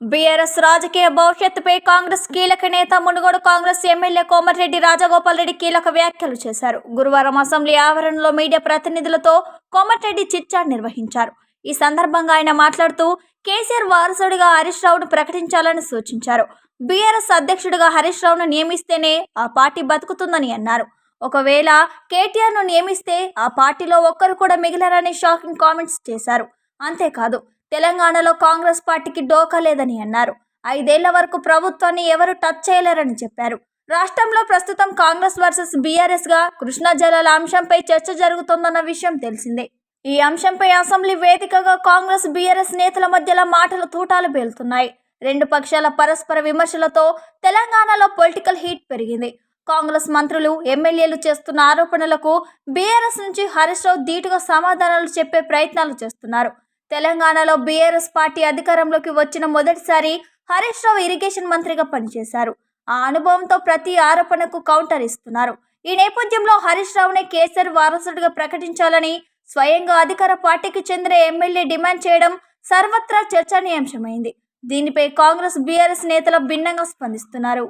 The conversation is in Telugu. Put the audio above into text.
బీఆర్ఎస్ రాజకీయ భవిష్యత్తుపై కాంగ్రెస్ కీలక నేత మునుగోడు కాంగ్రెస్ ఎమ్మెల్యే కోమటిరెడ్డి రాజగోపాల్ రెడ్డి కీలక వ్యాఖ్యలు చేశారు. గురువారం అసెంబ్లీ ఆవరణలో మీడియా ప్రతినిధులతో కోమటిరెడ్డి చిట్చాట్ నిర్వహించారు. ఈ సందర్భంగా ఆయన మాట్లాడుతూ కేసీఆర్ వారసుడిగా హరీష్ రావును ప్రకటించాలని సూచించారు. బీఆర్ఎస్ అధ్యక్షుడిగా హరీష్ రావును నియమిస్తేనే ఆ పార్టీ బతుకుతుందని అన్నారు. ఒకవేళ కేటీఆర్ను నియమిస్తే ఆ పార్టీలో ఒక్కరు కూడా మిగిలరని షాకింగ్ కామెంట్స్ చేశారు. అంతేకాదు తెలంగాణలో కాంగ్రెస్ పార్టీకి డోకా లేదని అన్నారు. ఐదేళ్ళ వరకు ప్రభుత్వాన్ని ఎవరు టచ్ చేయలేరని చెప్పారు. రాష్ట్రంలో ప్రస్తుతం కాంగ్రెస్ వర్సెస్ బీఆర్ఎస్గా కృష్ణా జలాల అంశంపై చర్చ జరుగుతోందన్న విషయం తెలిసిందే. ఈ అంశంపై అసెంబ్లీ వేదికగా కాంగ్రెస్ బీఆర్ఎస్ నేతల మధ్యలో మాటల తూటాలు పేలుతున్నాయి. రెండు పక్షాల పరస్పర విమర్శలతో తెలంగాణలో పొలిటికల్ హీట్ పెరిగింది. కాంగ్రెస్ మంత్రులు ఎమ్మెల్యేలు చేస్తున్న ఆరోపణలకు బీఆర్ఎస్ నుంచి హరీష్ రావు ధీటుగా సమాధానాలు చెప్పే ప్రయత్నాలు చేస్తున్నారు. తెలంగాణలో బీఆర్ఎస్ పార్టీ అధికారంలోకి వచ్చిన మొదటిసారి హరీష్ రావు ఇరిగేషన్ మంత్రిగా పనిచేశారు. ఆ అనుభవంతో ప్రతి ఆరోపణకు కౌంటర్ ఇస్తున్నారు. ఈ నేపథ్యంలో హరీష్ రావునే కేసీఆర్ వారసుడిగా ప్రకటించాలని స్వయంగా అధికార పార్టీకి చెందిన ఎమ్మెల్యే డిమాండ్ చేయడం సర్వత్రా చర్చనీయాంశమైంది. దీనిపై కాంగ్రెస్ బీఆర్ఎస్ నేతలు భిన్నంగా స్పందిస్తున్నారు.